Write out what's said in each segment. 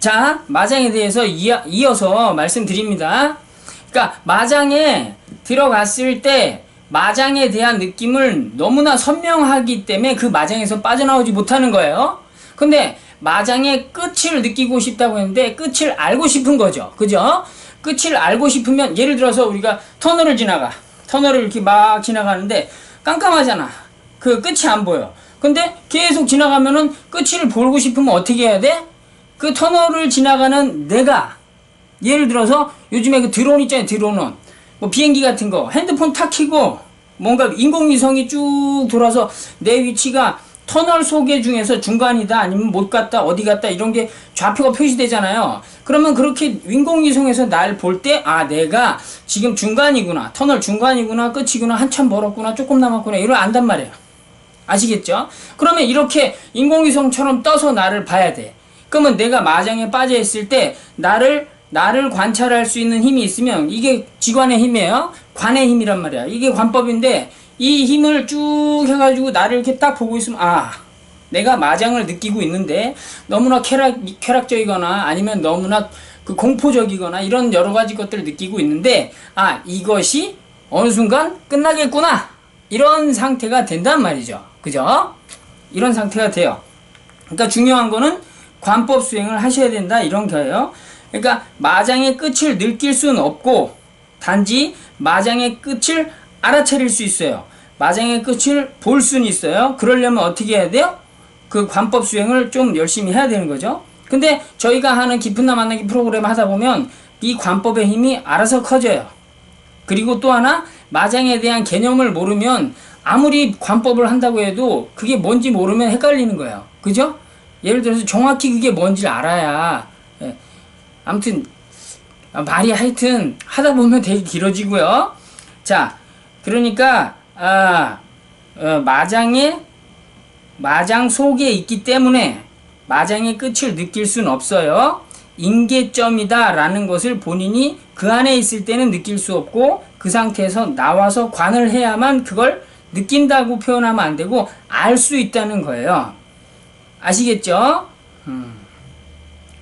자, 마장에 대해서 이어, 이어 서 말씀드립니다. 그러니까 마장에 들어갔을 때 마장에 대한 느낌을 너무나 선명하기 때문에 그 마장에서 빠져나오지 못하는 거예요. 근데 마장의 끝을 느끼고 싶다고 했는데 끝을 알고 싶은 거죠. 그죠? 끝을 알고 싶으면 예를 들어서 우리가 터널을 지나가. 터널을 이렇게 막 지나가는데 깜깜하잖아. 그 끝이 안 보여. 근데 계속 지나가면은 끝을 보고 싶으면 어떻게 해야 돼? 그 터널을 지나가는 내가 예를 들어서 요즘에 그 드론 있잖아요 드론은 뭐 비행기 같은 거 핸드폰 탁 키고 뭔가 인공위성이 쭉 돌아서 내 위치가 터널 소개 중에서 중간이다 아니면 못 갔다 어디 갔다 이런 게 좌표가 표시되잖아요 그러면 그렇게 인공위성에서 날 볼 때 아 내가 지금 중간이구나 터널 중간이구나 끝이구나 한참 멀었구나 조금 남았구나 이걸 안단 말이에요 아시겠죠? 그러면 이렇게 인공위성처럼 떠서 나를 봐야 돼. 그러면 내가 마장에 빠져 있을 때 나를 나를 관찰할 수 있는 힘이 있으면 이게 지관의 힘이에요. 관의 힘이란 말이야. 이게 관법인데 이 힘을 쭉 해가지고 나를 이렇게 딱 보고 있으면 아 내가 마장을 느끼고 있는데 너무나 쾌락 쾌락적이거나 아니면 너무나 그 공포적이거나 이런 여러 가지 것들을 느끼고 있는데 아 이것이 어느 순간 끝나겠구나 이런 상태가 된단 말이죠. 그죠? 이런 상태가 돼요. 그러니까 중요한 거는 관법 수행을 하셔야 된다 이런 거예요. 그러니까 마장의 끝을 느낄 수는 없고 단지 마장의 끝을 알아차릴 수 있어요. 마장의 끝을 볼 수는 있어요. 그러려면 어떻게 해야 돼요? 그 관법 수행을 좀 열심히 해야 되는 거죠. 근데 저희가 하는 깊은 나 만나기 프로그램 하다 보면 이 관법의 힘이 알아서 커져요. 그리고 또 하나 마장에 대한 개념을 모르면 아무리 관법을 한다고 해도 그게 뭔지 모르면 헷갈리는 거예요. 그죠? 예를 들어서 정확히 그게 뭔지 알아야 예. 아무튼 아, 말이 하여튼 하다 보면 되게 길어지고요. 자, 그러니까 아, 어, 마장에 마장 속에 있기 때문에 마장의 끝을 느낄 수는 없어요. 임계점이다 라는 것을 본인이 그 안에 있을 때는 느낄 수 없고 그 상태에서 나와서 관을 해야만 그걸 느낀다고 표현하면 안 되고 알 수 있다는 거예요. 아시겠죠? 음.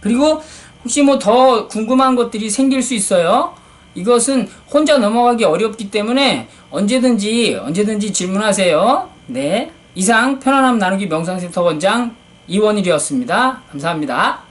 그리고 혹시 뭐 더 궁금한 것들이 생길 수 있어요. 이것은 혼자 넘어가기 어렵기 때문에 언제든지 언제든지 질문하세요. 네. 이상 편안함 나누기 명상센터 원장 이원일이었습니다. 감사합니다.